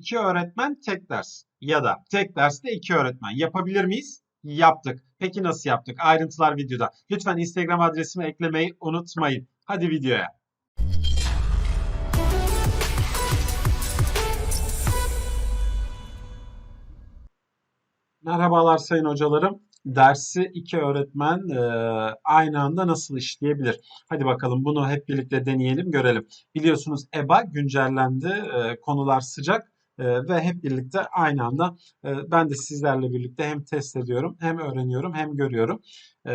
iki öğretmen tek ders ya da tek derste iki öğretmen yapabilir miyiz? Yaptık. Peki nasıl yaptık? Ayrıntılar videoda. Lütfen Instagram adresimi eklemeyi unutmayın. Hadi videoya. Merhabalar sayın hocalarım. Dersi iki öğretmen e, aynı anda nasıl işleyebilir? Hadi bakalım bunu hep birlikte deneyelim, görelim. Biliyorsunuz EBA güncellendi, e, konular sıcak ve hep birlikte aynı anda e, ben de sizlerle birlikte hem test ediyorum, hem öğreniyorum, hem görüyorum. E,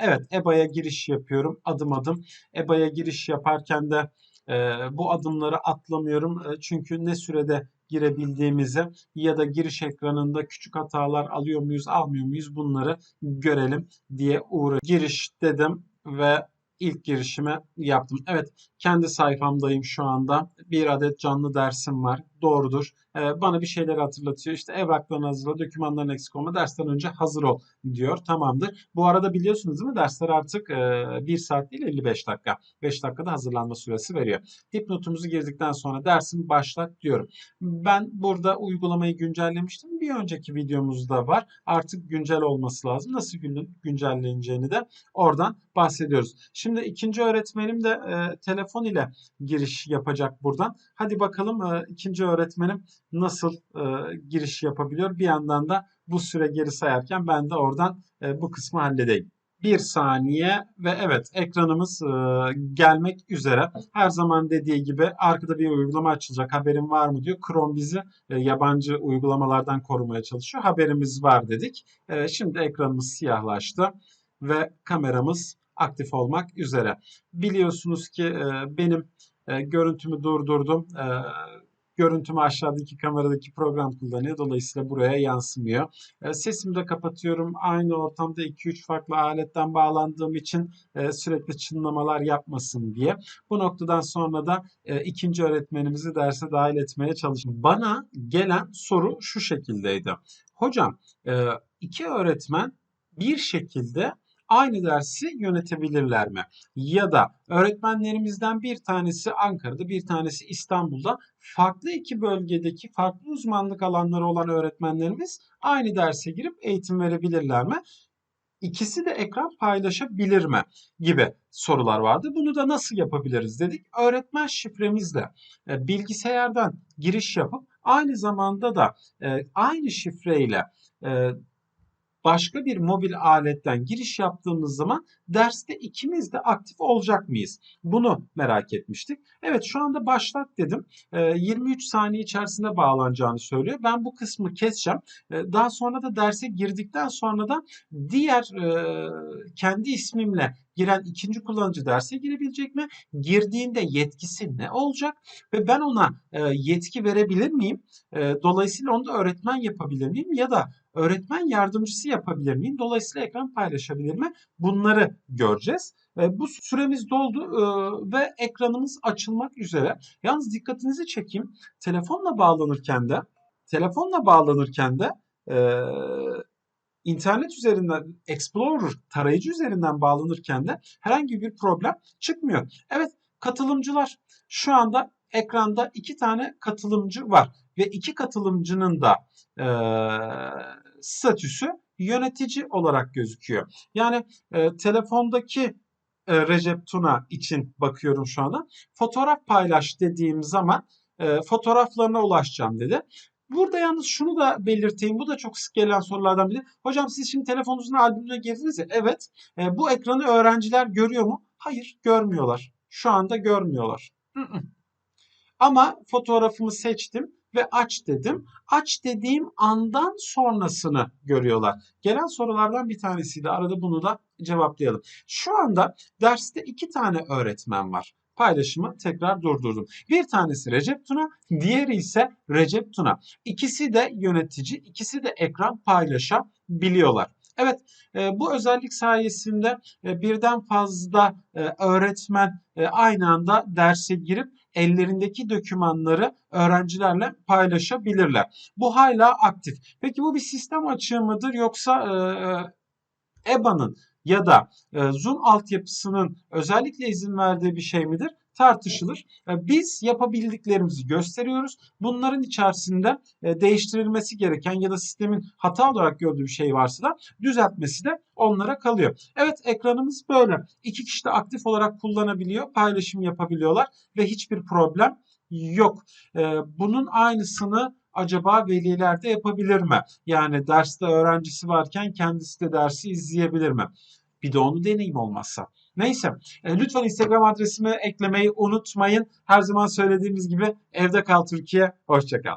evet, EBA'ya giriş yapıyorum adım adım. EBA'ya giriş yaparken de e, bu adımları atlamıyorum E, çünkü ne sürede girebildiğimizi ya da giriş ekranında küçük hatalar alıyor muyuz, almıyor muyuz bunları görelim diye uğra. Giriş dedim ve ilk girişimi yaptım. Evet, kendi sayfamdayım şu anda. Bir adet canlı dersim var. Doğrudur. Ee, bana bir şeyler hatırlatıyor. İşte evraklarını hazırla, dokümanların eksik olma, dersten önce hazır ol diyor. Tamamdır. Bu arada biliyorsunuz değil mi? Dersler artık e, 1 saat değil 55 dakika. 5 dakikada hazırlanma süresi veriyor. Dipnotumuzu girdikten sonra dersim başlat diyorum. Ben burada uygulamayı güncellemiştim. Bir önceki videomuzda var. Artık güncel olması lazım. Nasıl gün, güncelleneceğini de oradan bahsediyoruz. Şimdi ikinci öğretmenim de e, telefon ile giriş yapacak buradan. Hadi bakalım e, ikinci öğretmenim nasıl e, giriş yapabiliyor. Bir yandan da bu süre geri sayarken ben de oradan e, bu kısmı halledeyim. Bir saniye ve evet ekranımız e, gelmek üzere. Her zaman dediği gibi arkada bir uygulama açılacak haberin var mı diyor. Chrome bizi e, yabancı uygulamalardan korumaya çalışıyor. Haberimiz var dedik. E, şimdi ekranımız siyahlaştı ve kameramız aktif olmak üzere. Biliyorsunuz ki e, benim e, görüntümü durdurdum. E, görüntümü aşağıdaki kameradaki program kullanıyor. Dolayısıyla buraya yansımıyor. E, sesimi de kapatıyorum. Aynı ortamda 2-3 farklı aletten bağlandığım için e, sürekli çınlamalar yapmasın diye. Bu noktadan sonra da e, ikinci öğretmenimizi derse dahil etmeye çalıştım. Bana gelen soru şu şekildeydi. Hocam iki öğretmen bir şekilde aynı dersi yönetebilirler mi? Ya da öğretmenlerimizden bir tanesi Ankara'da, bir tanesi İstanbul'da farklı iki bölgedeki farklı uzmanlık alanları olan öğretmenlerimiz aynı derse girip eğitim verebilirler mi? İkisi de ekran paylaşabilir mi? gibi sorular vardı. Bunu da nasıl yapabiliriz dedik. Öğretmen şifremizle e, bilgisayardan giriş yapıp aynı zamanda da e, aynı şifreyle e, başka bir mobil aletten giriş yaptığımız zaman derste ikimiz de aktif olacak mıyız? Bunu merak etmiştik. Evet şu anda başlat dedim. 23 saniye içerisinde bağlanacağını söylüyor. Ben bu kısmı keseceğim. Daha sonra da derse girdikten sonra da diğer kendi ismimle giren ikinci kullanıcı derse girebilecek mi? Girdiğinde yetkisi ne olacak? Ve ben ona yetki verebilir miyim? Dolayısıyla onu da öğretmen yapabilir miyim? Ya da öğretmen yardımcısı yapabilir miyim? Dolayısıyla ekran paylaşabilir mi? Bunları göreceğiz. E, bu süremiz doldu e, ve ekranımız açılmak üzere. Yalnız dikkatinizi çekeyim. Telefonla bağlanırken de telefonla bağlanırken de e, internet üzerinden Explorer tarayıcı üzerinden bağlanırken de herhangi bir problem çıkmıyor. Evet katılımcılar şu anda ekranda iki tane katılımcı var ve iki katılımcının da e, statüsü yönetici olarak gözüküyor. Yani e, telefondaki e, Recep Tuna için bakıyorum şu anda. Fotoğraf paylaş dediğim zaman e, fotoğraflarına ulaşacağım dedi. Burada yalnız şunu da belirteyim. Bu da çok sık gelen sorulardan biri. Hocam siz şimdi telefonunuzun albümüne girdiniz ya. Evet. E, bu ekranı öğrenciler görüyor mu? Hayır görmüyorlar. Şu anda görmüyorlar. Ama fotoğrafımı seçtim ve aç dedim. Aç dediğim andan sonrasını görüyorlar. Gelen sorulardan bir tanesiydi. Arada bunu da cevaplayalım. Şu anda derste iki tane öğretmen var. Paylaşımı tekrar durdurdum. Bir tanesi Recep Tuna, diğeri ise Recep Tuna. İkisi de yönetici, ikisi de ekran paylaşabiliyorlar. Evet e, bu özellik sayesinde e, birden fazla e, öğretmen aynı anda derse girip ellerindeki dokümanları öğrencilerle paylaşabilirler. Bu hala aktif. Peki bu bir sistem açığı mıdır yoksa EBA'nın ya da e, Zoom altyapısının özellikle izin verdiği bir şey midir? tartışılır. E, biz yapabildiklerimizi gösteriyoruz. Bunların içerisinde e, değiştirilmesi gereken ya da sistemin hata olarak gördüğü bir şey varsa da düzeltmesi de onlara kalıyor. Evet ekranımız böyle. İki kişi de aktif olarak kullanabiliyor, paylaşım yapabiliyorlar ve hiçbir problem yok. Bunun aynısını acaba veliler de yapabilir mi? Yani derste öğrencisi varken kendisi de dersi izleyebilir mi? Bir de onu deneyim olmazsa. Neyse e, lütfen Instagram adresimi eklemeyi unutmayın. Her zaman söylediğimiz gibi evde kal Türkiye. Hoşçakal.